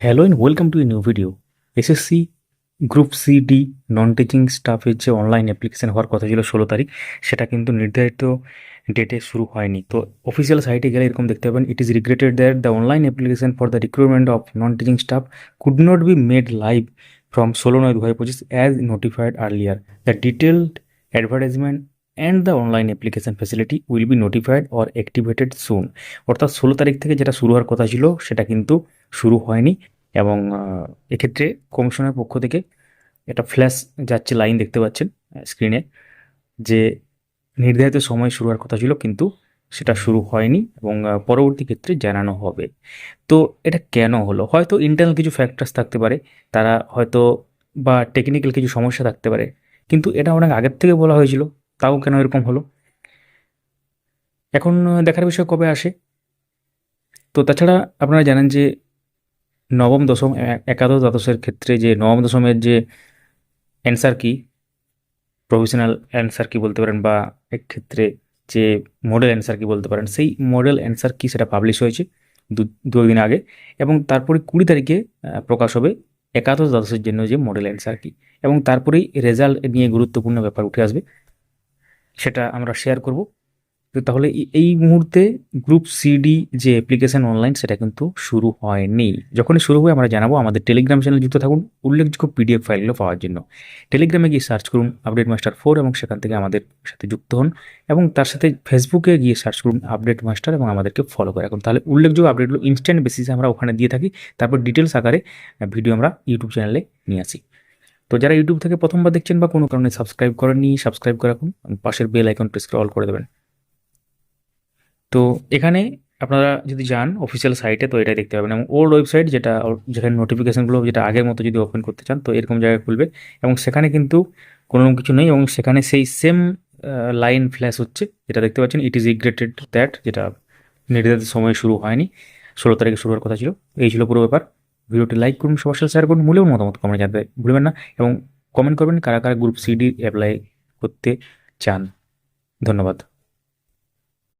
Hello and welcome to a new video SSC group C D non teaching স্টাফের যে online application হওয়ার কথা ছিল ষোলো তারিখ, সেটা কিন্তু নির্ধারিত ডেটে শুরু হয়নি। তো অফিসিয়াল সাইটে গেলে এরকম দেখতে পাবেন it is regretted that the online application for the recruitment of non teaching staff could not be made live from ষোলো নয় দু হাজার পঁচিশ as notified earlier the detailed advertisement and the online application facility will be notified or activated soon অর্থাৎ ষোলো তারিখ থেকে যেটা শুরু হওয়ার কথা ছিল, সেটা কিন্তু শুরু হয়নি এবং এক্ষেত্রে কমিশনের পক্ষ থেকে একটা ফ্ল্যাশ যাচ্ছে লাইন দেখতে পাচ্ছেন স্ক্রিনে যে নির্ধারিত সময় শুরু হওয়ার কথা ছিল কিন্তু সেটা শুরু হয়নি এবং পরবর্তী ক্ষেত্রে জানানো হবে। তো এটা কেন হলো? হয়তো ইন্টারনাল কিছু ফ্যাক্টরস থাকতে পারে, তারা হয়তো বা টেকনিক্যাল কিছু সমস্যা থাকতে পারে, কিন্তু এটা অনেক আগের থেকে বলা হয়েছিল। তাও কেন এরকম হলো? এখন দেখার বিষয় কবে আসে? তো তাছাড়া আপনারা জানেন যে নবম, দশম একাদশ দ্বাদশের ক্ষেত্রে যে নবম, দশমের যে অ্যান্সার কি প্রফেশনাল অ্যান্সার কি বলতে পারেন বা এক্ষেত্রে যে মডেল অ্যান্সার কি বলতে পারেন, সেই মডেল অ্যান্সার কি সেটা পাবলিশ হয়েছে দু দিন আগে এবং তারপরে কুড়ি তারিখে প্রকাশ হবে একাদশ দ্বাদশের জন্য যে মডেল অ্যান্সার কি এবং তারপরেই রেজাল্ট নিয়ে গুরুত্বপূর্ণ ব্যাপার উঠে আসবে। সেটা আমরা শেয়ার করব। তো তাহলে এই- মুহূর্তে গ্রুপ সিডি যে অ্যাপ্লিকেশন অনলাইন সেটা কিন্তু শুরু হয়নি। যখনই শুরু হবে, আমরা জানাব। আমাদের টেলিগ্রাম চ্যানেল যুক্ত থাকুন। উল্লেখযোগ্য পিডিএফ ফাইলগুলো পাওয়ার জন্য। টেলিগ্রামে গিয়ে সার্চ করুন আপডেট মাস্টার ফোর এবং সেখান থেকে আমাদের সাথে যুক্ত হন এবং তার সাথে ফেসবুকে গিয়ে সার্চ করুন আপডেট মাস্টার এবং আমাদেরকে ফলো করে রাখুন। তাহলে উল্লেখযোগ্য আপডেটগুলো ইনস্ট্যান্ট বেসিসে আমরা ওখানে দিয়ে থাকি। তারপর ডিটেলস আকারে ভিডিও আমরা ইউটিউব চ্যানেলে নিয়ে আসি। তো যারা ইউটিউব থেকে প্রথমবার দেখছেন বা কোনো কারণে সাবস্ক্রাইব করেননি সাবস্ক্রাইব করে রাখুন পাশের বেল আইকন প্রেস করে অল করে দেবেন। তো এখানে আপনারা যদি যান অফিসিয়াল সাইটে তো এটাই দেখতে পাবেন। এবং ওল্ড ওয়েবসাইট যেটা যেখানে নোটিফিকেশানগুলো যেটা আগের মতো যদি ওপেন করতে চান, তো এরকম জায়গায় খুলবে। এবং সেখানে কিন্তু কোনো কিছু নেই এবং সেখানে সেই সেম লাইন ফ্ল্যাশ হচ্ছে। যেটা দেখতে পাচ্ছেন ইট ইজ রিগ্রেটেড দ্যাট যেটা নির্ধারিত সময় শুরু হয়নি। ষোলো তারিখে শুরু হওয়ার কথা ছিল। এই ছিল পুরো ব্যাপার। ভিডিওটি লাইক করুন, সবার সাথে শেয়ার করুন, মূলেও মতামত কমেন্ট জানতে ভুলবেন না এবং কমেন্ট করবেন কারা কারা গ্রুপ সিডি অ্যাপ্লাই করতে চান। ধন্যবাদ।